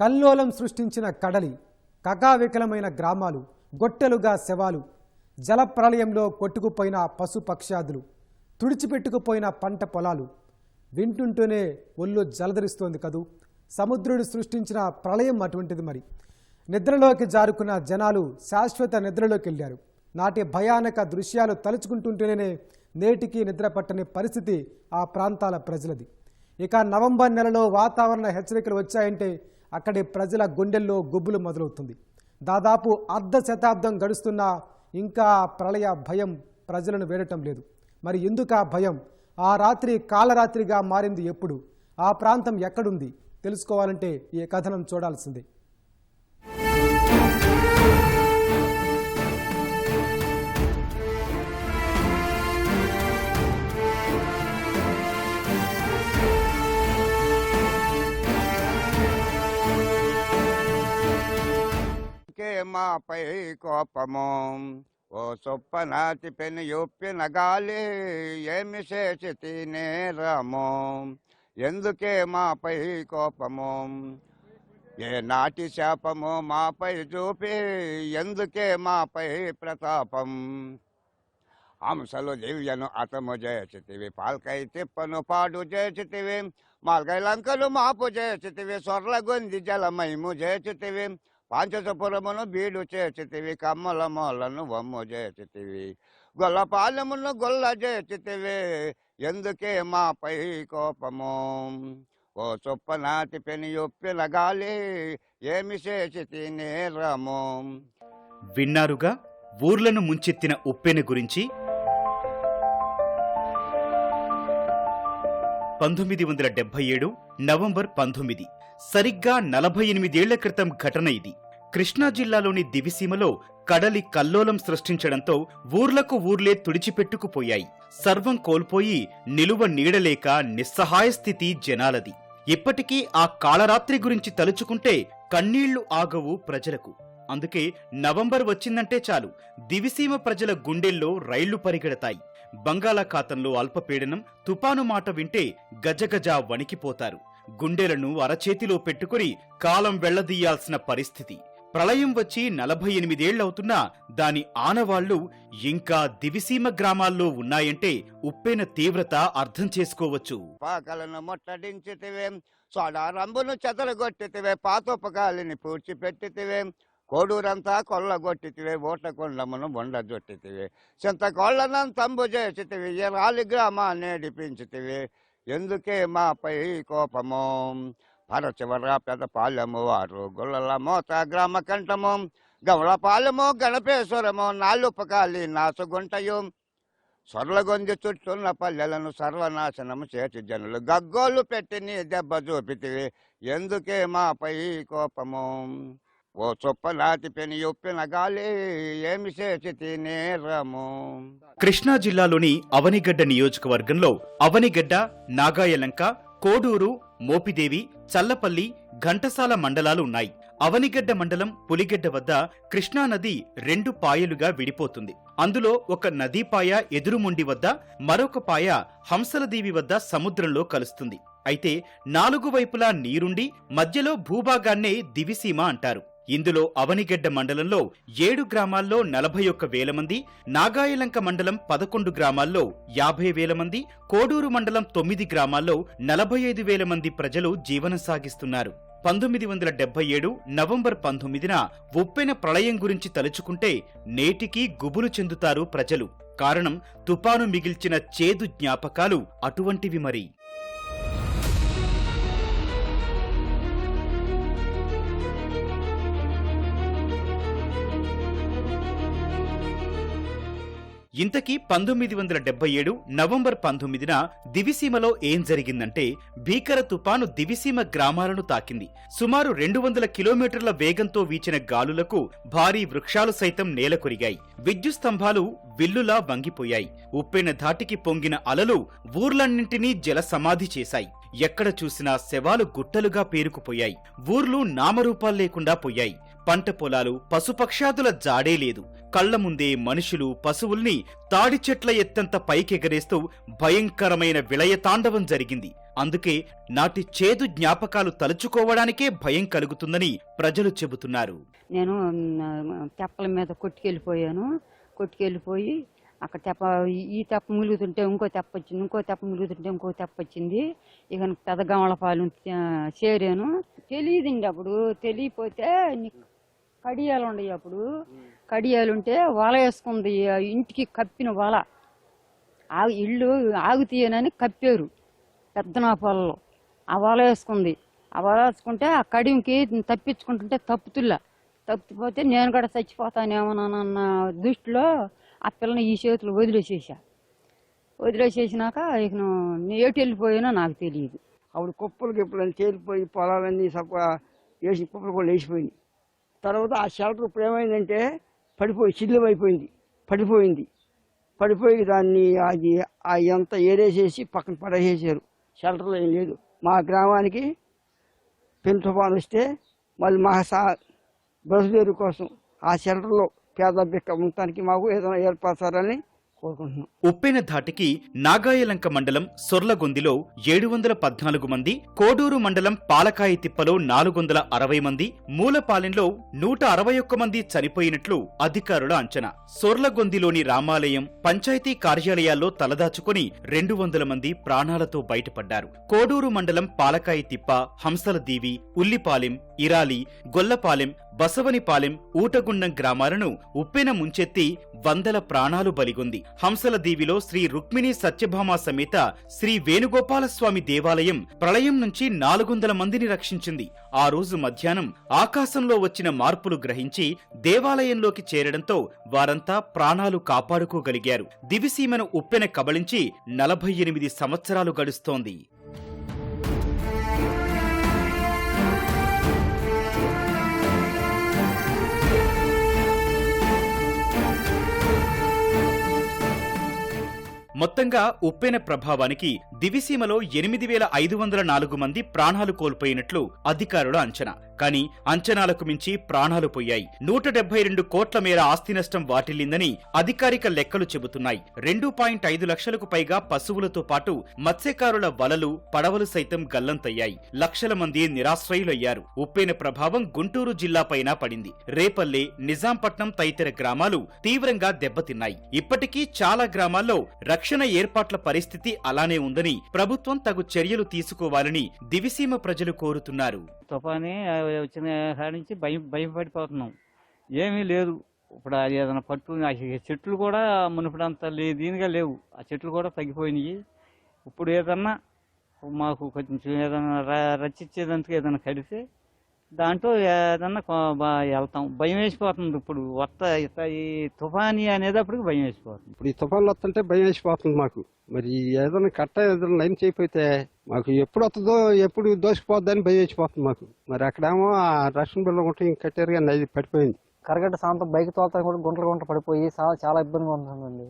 కల్లోలం సృష్టించిన కడలి కకావికలమైన గ్రామాలు గొట్టెలుగా శవాలు జలప్రళయంలో కొట్టుకుపోయిన పశుపక్ష్యాదులు తుడిచిపెట్టుకుపోయిన పంట పొలాలు. వింటుంటూనే ఒళ్ళు జలధరిస్తోంది కదూ. సముద్రుడు సృష్టించిన ప్రళయం అటువంటిది మరి. నిద్రలోకి జారుకున్న జనాలు శాశ్వత నిద్రలోకి వెళ్ళారు నాటి భయానక దృశ్యాలు తలుచుకుంటుంటేనే నేటికి నిద్ర పట్టని పరిస్థితి ఆ ప్రాంతాల ప్రజలది. ఇక నవంబర్ నెలలో వాతావరణ హెచ్చరికలు వచ్చాయంటే అక్కడి ప్రజల గుండెల్లో గుబ్బులు మొదలవుతుంది. దాదాపు అర్ధ శతాబ్దం గడుస్తున్నా ఇంకా ప్రళయ భయం ప్రజలను వేడటం లేదు. మరి ఎందుకు ఆ భయం? ఆ రాత్రి కాలరాత్రిగా మారింది ఎప్పుడు? ఆ ప్రాంతం ఎక్కడుంది? తెలుసుకోవాలంటే ఈ కథనం చూడాల్సిందే. మాపై కోపము. ఓ సొప్పనాతి పెను యొప్పిన గాలి ఏమి చేసి నేరము? ఎందుకే మాపై కోపము? ఏ నాటి శాపము మాపై చూపి ఎందుకే మాపై ప్రతాపం? హంసలు దివ్యను అతము చేసితివి పాల్కై తిప్పను పాడు చేసితివి మాల్కై లంకలు మాపు చేసితివి సొర్ల గొంది జలమైము చేసితివి పాంచతపురమును బీడు చేతివి కమ్మల మూలను వమ్ము గొల్ల పాలమును గొల్ల చేతివి ఎందుకే మాపై కోపము? ఓ చొప్పనాటి పెని ఒప్పిన గాలి ఏమి చేసి నేరము? విన్నారుగా? ఊర్లను ముంచెత్తిన ఉప్పెన గురించి పంతొమ్మిది వందల డెబ్బై ఏడు నవంబర్ పంతొమ్మిది. సరిగ్గా నలభై ఎనిమిదేళ్ళ క్రితం ఘటన ఇది. కృష్ణా జిల్లాలోని దివిసీమలో కడలి కల్లోలం సృష్టించడంతో ఊర్లకు ఊర్లే తుడిచిపెట్టుకుపోయాయి. సర్వం కోల్పోయి నిలువ నీడలేక నిస్సహాయ స్థితి జనాలది. ఇప్పటికీ ఆ కాళరాత్రి గురించి తలుచుకుంటే కన్నీళ్ళు ఆగవు ప్రజలకు. అందుకే నవంబర్ వచ్చిందంటే చాలు. దివిసీమ ప్రజల గుండెల్లో రైళ్ళు పరిగెడతాయి. బంగాళాఖాతంలో అల్పపీడనం తుపాను మాట వింటే గజగజ వణికిపోతారు. గుండెలను అరచేతిలో పెట్టుకుని కాలం వెళ్ళదీయాల్సిన పరిస్థితి. ప్రళయం వచ్చి నలభై ఎనిమిదేళ్ళవుతున్నా దాని ఆనవాళ్ళు ఇంకా దివిసీమ గ్రామాల్లో ఉన్నాయంటే ఉప్పెన తీవ్రత అర్థం చేసుకోవచ్చు. పాకలను ముట్టడించితివే సోడా రంబును చెదరగొట్టితివే పాతోపకాలిని పూడ్చిపెట్టితివే కోడూరంతా కొల్లగొట్టితివే ఓటకొండమును బొండజొట్టితివే చింతకోళ్ళను తంబు చేసితివి రాలి గ్రామాన్ని ఏడిపించితివి ఎందుకే మాపై కోపము? పరచవర పెద్ద పాలెము వారు గుల్లల మోత గ్రామ కంఠము గవళ పాలెము గణపేశ్వరము నాలుపకాలి నాసుగుంటయు. సొర్లగొంది చుట్టూన్న పల్లెలను సర్వనాశనము చేతి జనులు గగ్గోలు పెట్టి నీ దెబ్బ చూపితివి. ఎందుకే మాపై కోపము? ఓ చొప్పలాతి పెని ఒప్పిన గాలి ఏమి చేసి తినేరము కృష్ణా జిల్లాలోని అవనిగడ్డ నియోజకవర్గంలో అవనిగడ్డ నాగాయలంక కోడూరు మోపిదేవి చల్లపల్లి ఘంటసాల మండలాలు ఉన్నాయి. అవనిగడ్డ మండలం పులిగడ్డ వద్ద కృష్ణానది రెండు పాయలుగా విడిపోతుంది. అందులో ఒక నదీపాయ ఎదురుముండి వద్ద మరొక పాయ హంసలదేవి వద్ద సముద్రంలో కలుస్తుంది. అయితే నాలుగు వైపులా నీరుండి మధ్యలో భూభాగాన్నే దివిసీమ అంటారు. ఇందులో అవనిగడ్డ మండలంలో ఏడు గ్రామాల్లో నలభై ఒక్క వేల మంది నాగాయలంక మండలం పదకొండు గ్రామాల్లో యాభై వేల మంది కోడూరు మండలం తొమ్మిది గ్రామాల్లో నలభై ఐదు వేల మంది ప్రజలు జీవనం సాగిస్తున్నారు. పంతొమ్మిది వందల డెబ్బై ఏడు నవంబర్ పంతొమ్మిదిన ఉప్పెన ప్రళయం గురించి తలుచుకుంటే నేటికీ గుబులు చెందుతారు ప్రజలు. కారణం తుపాను మిగిల్చిన చేదు జ్ఞాపకాలు అటువంటివి మరి. ఇంతకీ పంతొమ్మిది వందల డెబ్బై ఏడు నవంబర్ పంతొమ్మిదిన దివిసీమలో ఏం జరిగిందంటే భీకర తుపాను దివిసీమ గ్రామాలను తాకింది. సుమారు రెండు వందల కిలోమీటర్ల వేగంతో వీచిన గాలులకు భారీ వృక్షాలు సైతం నేలకొరిగాయి. విద్యుత్ స్తంభాలు విల్లులా వంగిపోయాయి. ఉప్పెన ధాటికి పొంగిన అలలు ఊర్లన్నింటినీ జల సమాధి చేశాయి. ఎక్కడ చూసినా శవాలు గుట్టలుగా పేరుకుపోయాయి. ఊర్లు నామరూపాలు లేకుండా పోయాయి. పంట పొలాలు పశుపక్షాదుల జాడే లేదు. కళ్ళ ముందే మనుషులు పశువుల్ని తాడి చెట్ల ఎత్తంత పైకెగరేస్తూ భయంకరమైన విలయతాండవం జరిగింది. అందుకే నాటి చేదు జ్ఞాపకాలు తలుచుకోవడానికే భయం కలుగుతుందని ప్రజలు చెబుతున్నారు. నేను తెప్పల మీద కొట్టుకెళ్ళిపోయాను. కొట్టుకెళ్ళిపోయి అక్కడ తెప్ప ఈ- తెప్ప ములుగుతుంటే ఇంకో తెప్ప వచ్చింది ఇంకో తెప్ప ములుగుతుంటే ఇంకో తెప్ప వచ్చింది. ఇక పెద్ద గమలపాలెం చేరాను చేరాను. తెలియదండి అప్పుడు. తెలియపోతే కడియాలు ఉండయి అప్పుడు. కడియాలు ఉంటే వల వేసుకుంది. ఆ ఇంటికి కప్పిన వల. ఆగు ఇల్లు ఆగుతీయనని కప్పారు పెద్దనా పొలంలో ఆ వల వేసుకుంది. ఆ వల వేసుకుంటే ఆ కడియంకి తప్పించుకుంటుంటే తప్పుతుల్లా. తప్పిపోతే నేను కూడా చచ్చిపోతానేమోనన్న దృష్టిలో ఆ పిల్లని ఈ చేతులు వదిలేసేసా. వదిలేసేసినాక ఇక నేను ఎటు వెళ్ళిపోయానో నాకు తెలియదు. అప్పుడు కుప్పలు గిప్పలని తేలిపోయి పొలాలన్నీ సప్ప వేసి కుప్పలు కూడా వేసిపోయింది తర్వాత ఆ షెల్టర్ ఇప్పుడు ఏమైందంటే పడిపోయి చిల్లం అయిపోయింది పడిపోయింది. పడిపోయి దాన్ని అది ఆ ఎంత ఏరేసేసి పక్కన పడేసేసారు షెల్టర్లో ఏం లేదు. మా గ్రామానికి పెను తుఫాన్ వస్తే మళ్ళీ మా సా బ్రతుదేరు కోసం ఆ షెల్టర్లో పేద బిక్క ఉండటానికి మాకు ఏదైనా ఏర్పరచాలని కోరుకుంటున్నాం. ఉప్పెన ధాటికి నాగాయలంక మండలం సొర్లగొందిలో ఏడు వందల పద్నాలుగు మంది కోడూరు మండలం పాలకాయి తిప్పలో నాలుగు వందల అరవై మంది మూలపాలెంలో నూట అరవై ఒక్క మంది చనిపోయినట్లు అధికారుల అంచనా. సొర్లగొందిలోని రామాలయం పంచాయతీ కార్యాలయాల్లో తలదాచుకుని రెండు వందల మంది ప్రాణాలతో బయటపడ్డారు. కోడూరు మండలం పాలకాయ తిప్ప హంసల దీవి ఉల్లిపాలెం ఇరాలి గొల్లపాలెం బసవనిపాలెం ఊటగుండం గ్రామాలను ఉప్పెన ముంచెత్తి వందల ప్రాణాలు బలిగొంది. హంసల దీవిలో శ్రీ రుక్మిణి సత్యభామ సమేత శ్రీ వేణుగోపాలస్వామి దేవాలయం ప్రళయం నుంచి నాలుగొందల మందిని రక్షించింది. ఆ రోజు మధ్యాహ్నం ఆకాశంలో వచ్చిన మార్పులు గ్రహించి దేవాలయంలోకి చేరడంతో వారంతా ప్రాణాలు కాపాడుకోగలిగారు. దివిసీమను ఉప్పెన కబళించి నలభై ఎనిమిది సంవత్సరాలు గడుస్తోంది. మొత్తంగా ఉప్పెన ప్రభావానికి దివిసీమలో ఎనిమిది వేల ఐదు వందల నాలుగు మంది ప్రాణాలు కోల్పోయినట్లు అధికారుల అంచనా. కానీ అంచనాలకు మించి ప్రాణాలు పోయాయి. నూట డెబ్బై రెండు కోట్ల మేర ఆస్తి నష్టం వాటిల్లిందని అధికారిక లెక్కలు చెబుతున్నాయి. రెండు పాయింట్ ఐదు లక్షలకు పైగా పశువులతో పాటు మత్స్యకారుల వలలు పడవలు సైతం గల్లంతయ్యాయి. లక్షల మంది నిరాశ్రయులయ్యారు. ఉప్పెన ప్రభావం గుంటూరు జిల్లాపైన పడింది. రేపల్లె నిజాంపట్నం తదితర గ్రామాలు తీవ్రంగా దెబ్బతిన్నాయి. ఇప్పటికీ చాలా గ్రామాల్లో రక్షణ ఏర్పాట్ల పరిస్థితి అలానే ఉందని ప్రభుత్వం తగు చర్యలు తీసుకోవాలని దివిసీమ ప్రజలు కోరుతున్నారు. తుఫాని వచ్చిన కాడి నుంచి భయం భయపడిపోతున్నాం. ఏమీ లేదు. ఇప్పుడు అది ఏదైనా పట్టు చెట్లు కూడా మునుపడంత లే దీనిగా లేవు. ఆ చెట్లు కూడా తగ్గిపోయినాయి. ఇప్పుడు ఏదన్నా మాకు కొంచెం ఏదైనా ర- ఏదైనా కడితే దాంట్లో ఏదన్నా వెళ్తాం. భయం వేసిపోతుంది ఇప్పుడు. వత్త ఈ తుఫాని అనేటప్పటికి భయం వేసిపోతుంది. ఇప్పుడు ఈ తుఫాన్లు వస్తుంటే భయం వేసిపోతుంది మాకు. మరి ఏదైనా కట్ట ఏదైనా లైన్ చేయకపోతే మాకు ఎప్పుడు వస్తుందో ఎప్పుడు దోసిపోద్దని భయం వేసిపోతుంది మాకు. మరి అక్కడేమో ఆ రక్షణ బిల్లు ఉంటే ఇంక కట్టారు కానీ అది పడిపోయింది. కరగట్ట సాయంత్రం బైక్ తోలుతా కూడా గుంటలు గుంట పడిపోయి చాలా చాలా ఇబ్బందిగా ఉంటుందండి.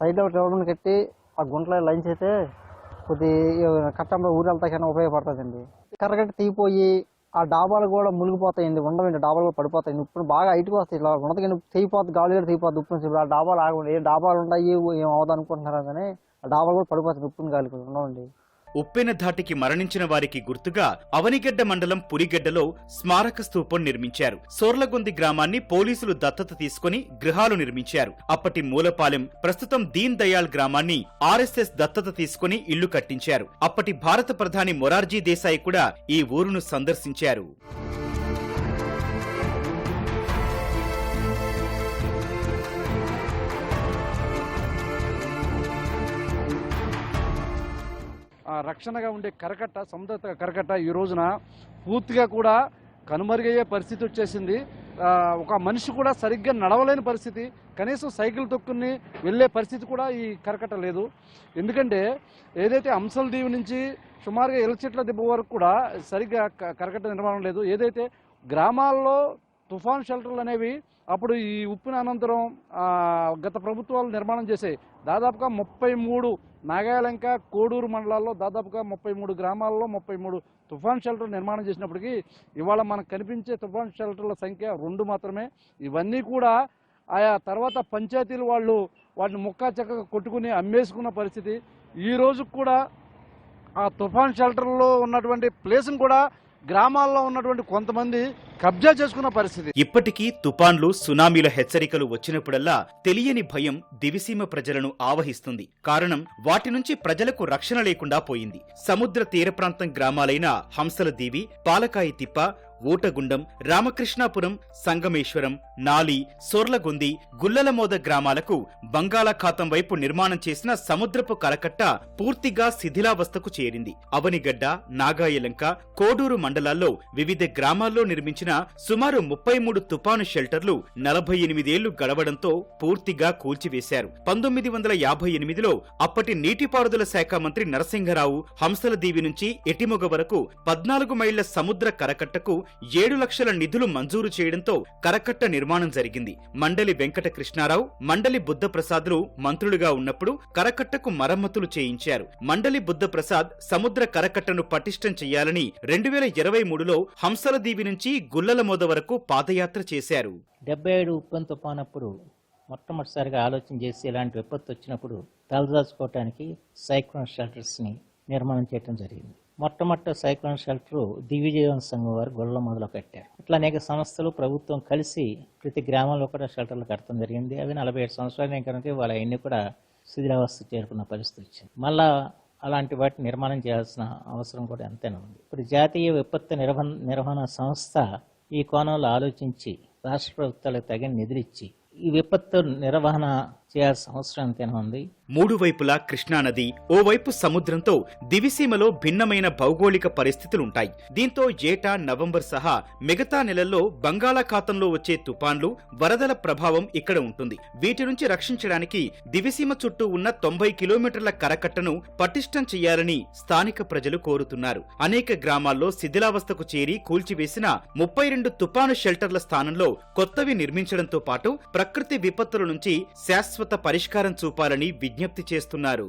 సైడ్లో రోడ్డుని కట్టి ఆ గుంటలో లైన్స్ అయితే కొద్ది కట్టంలో ఊరు వెళ్తాకైనా ఉపయోగపడుతుందండి కరగట్ట తీగిపోయి ఆ డాబాలు కూడా మునిగిపోతాయండి ఉండవండి డాబాలు కూడా పడిపోతాయి. ఇప్పుడు బాగా హైట్కి వస్తాయి లాగా ఉండదు. కానీ తెగిపోతుంది గాలి కూడా తెగిపోతుంది ఉప్పు నుంచి. ఆ డాబాలు ఆగండి ఏ డాబాలు ఉన్నాయి ఏం అవ్వదు అనుకుంటున్నారా కానీ ఆ డాబాలు కూడా పడిపోతుంది ఉప్పుని గాలి ఉండవండి ఉప్పెన ధాటికి మరణించిన వారికి గుర్తుగా అవనిగడ్డ మండలం పులిగడ్డలో స్మారక స్తూపం నిర్మించారు. సోర్లగొంది గ్రామాన్ని పోలీసులు దత్తత తీసుకుని గృహాలు నిర్మించారు. అప్పటి మూలపాలెం ప్రస్తుతం దీన్ దయాళ్ గ్రామాన్ని ఆర్ఎస్ఎస్ దత్తత తీసుకుని ఇళ్ళు కట్టించారు. అప్పటి భారత ప్రధాని మొరార్జీ దేశాయ్ కూడా ఈ ఊరును సందర్శించారు. రక్షణగా ఉండే కరకట్ట సముద్ర కరకట్ట ఈ రోజున పూర్తిగా కూడా కనుమరుగయ్యే పరిస్థితి వచ్చేసింది. ఒక మనిషి కూడా సరిగ్గా నడవలేని పరిస్థితి. కనీసం సైకిల్ తొక్కుని వెళ్ళే పరిస్థితి కూడా ఈ కరకట్ట లేదు. ఎందుకంటే ఏదైతే అంశల దీవి నుంచి సుమారుగా ఎలచెట్ల దిబ్బ వరకు కూడా సరిగ్గా క- కరకట్ట నిర్మాణం లేదు. ఏదైతే గ్రామాల్లో తుఫాన్ షెల్టర్లు అనేవి అప్పుడు ఈ ఉప్పిన అనంతరం గత ప్రభుత్వాలు నిర్మాణం చేసే దాదాపుగా ముప్పై మూడు నాగాలంక కోడూరు మండలాల్లో దాదాపుగా ముప్పై మూడు గ్రామాల్లో ముప్పై మూడు తుఫాన్ షెల్టర్ నిర్మాణం చేసినప్పటికీ ఇవాళ మనకు కనిపించే తుఫాన్ షెల్టర్ల సంఖ్య రెండు మాత్రమే. ఇవన్నీ కూడా ఆయా తర్వాత పంచాయతీలు వాళ్ళు వాటిని ముక్కా చక్కగా కొట్టుకుని అమ్మేసుకున్న పరిస్థితి. ఈ రోజు కూడా ఆ తుఫాన్ షెల్టర్లో ఉన్నటువంటి ప్లేస్ని కూడా గ్రామాల్లో ఉన్నటువంటి కొంతమంది కబ్జా చేసుకున్న పరిస్థితి. ఇప్పటికీ తుపాన్లు సునామీల హెచ్చరికలు వచ్చినప్పుడల్లా తెలియని భయం దివిసీమ ప్రజలను ఆవహిస్తుంది. కారణం వాటి నుంచి ప్రజలకు రక్షణ లేకుండా పోయింది. సముద్ర తీర ప్రాంతం గ్రామాలైన హంసలదీవి పాలకాయి తిప్ప ఊటగుండం రామకృష్ణాపురం సంగమేశ్వరం నాలి సోర్లగొంది గుల్లలమోద గ్రామాలకు బంగాళాఖాతం వైపు నిర్మాణం చేసిన సముద్రపు కరకట్ట పూర్తిగా శిథిలావస్థకు చేరింది. అవనిగడ్డ నాగాయలంక కోడూరు మండలాల్లో వివిధ గ్రామాల్లో నిర్మించిన సుమారు ముప్పై మూడు తుపాను షెల్టర్లు నలభై ఎనిమిదేళ్ళు గడవడంతో పూర్తిగా కూల్చివేశారు. పంతొమ్మిది వందల యాభై ఎనిమిదిలో అప్పటి నీటిపారుదల శాఖ మంత్రి నరసింహరావు హంసల దీవి నుంచి ఎటిమొగ వరకు పద్నాలుగు మైళ్ళ సముద్ర కరకట్టకు ఏడు లక్షల నిధులు మంజూరు చేయడంతో కరకట్ట నిర్మాణం జరిగింది. మండలి వెంకట కృష్ణారావు మండలి బుద్ధప్రసాద్లు మంత్రులుగా ఉన్నప్పుడు కరకట్టకు మరమ్మతులు చేయించారు. మండలి బుద్ధప్రసాద్ సముద్ర కరకట్టను పటిష్టం చేయాలని రెండు వేల ఇరవై మూడులో హంసల దీవి నుంచి గుల్లలమోద వరకు పాదయాత్ర చేశారు. డెబ్బై ఏడు ఉప్పన్ తుఫానప్పుడు మొట్టమొదటిసారిగా ఆలోచన చేసి ఇలాంటి విపత్తు వచ్చినప్పుడు తలదాచుకోవటానికి సైక్లోన్ షెల్టర్స్ని నిర్మాణం చేయడం జరిగింది. మొట్టమొదటి సైక్లోన్ షెల్టర్ దిగ్విజయం సంఘం వారు గొల్ల మొదలు కట్టారు ఇట్లా అనేక సంస్థలు ప్రభుత్వం కలిసి ప్రతి గ్రామంలో కూడా షెల్టర్లు కట్టడం జరిగింది. అవి నలభై ఏడు సంవత్సరాలు కనుక వాళ్ళ అన్ని కూడా శిథిలావస్థ చేరుకున్న పరిస్థితి వచ్చింది. మళ్ళా అలాంటి వాటిని నిర్మాణం చేయాల్సిన అవసరం కూడా ఎంతైనా ఉంది. ఇప్పుడు జాతీయ విపత్తు నిర్వహణ నిర్వహణ సంస్థ ఈ కోణంలో ఆలోచించి రాష్ట్ర ప్రభుత్వాలకు తగిన నిధులిచ్చి ఈ విపత్తు నిర్వహణ చేయాల్సిన అవసరం ఎంతైనా ఉంది? మూడు వైపులా కృష్ణానది ఓవైపు సముద్రంతో దివిసీమలో భిన్నమైన భౌగోళిక పరిస్థితులుంటాయి. దీంతో ఏటా నవంబర్ సహా మిగతా నెలల్లో బంగాళాఖాతంలో వచ్చే తుపాన్లు వరదల ప్రభావం ఇక్కడ ఉంటుంది. వీటి నుంచి రక్షించడానికి దివిసీమ చుట్టూ ఉన్న తొంభై కిలోమీటర్ల కరకట్టను పటిష్టం చేయాలని స్థానిక ప్రజలు కోరుతున్నారు. అనేక గ్రామాల్లో శిథిలావస్థకు చేరి కూల్చివేసిన ముప్పై రెండు తుపాను షెల్టర్ల స్థానంలో కొత్తవి నిర్మించడంతో పాటు ప్రకృతి విపత్తుల నుంచి శాశ్వత పరిష్కారం చూపాలని విజ్ఞప్తి చేస్తున్నారు.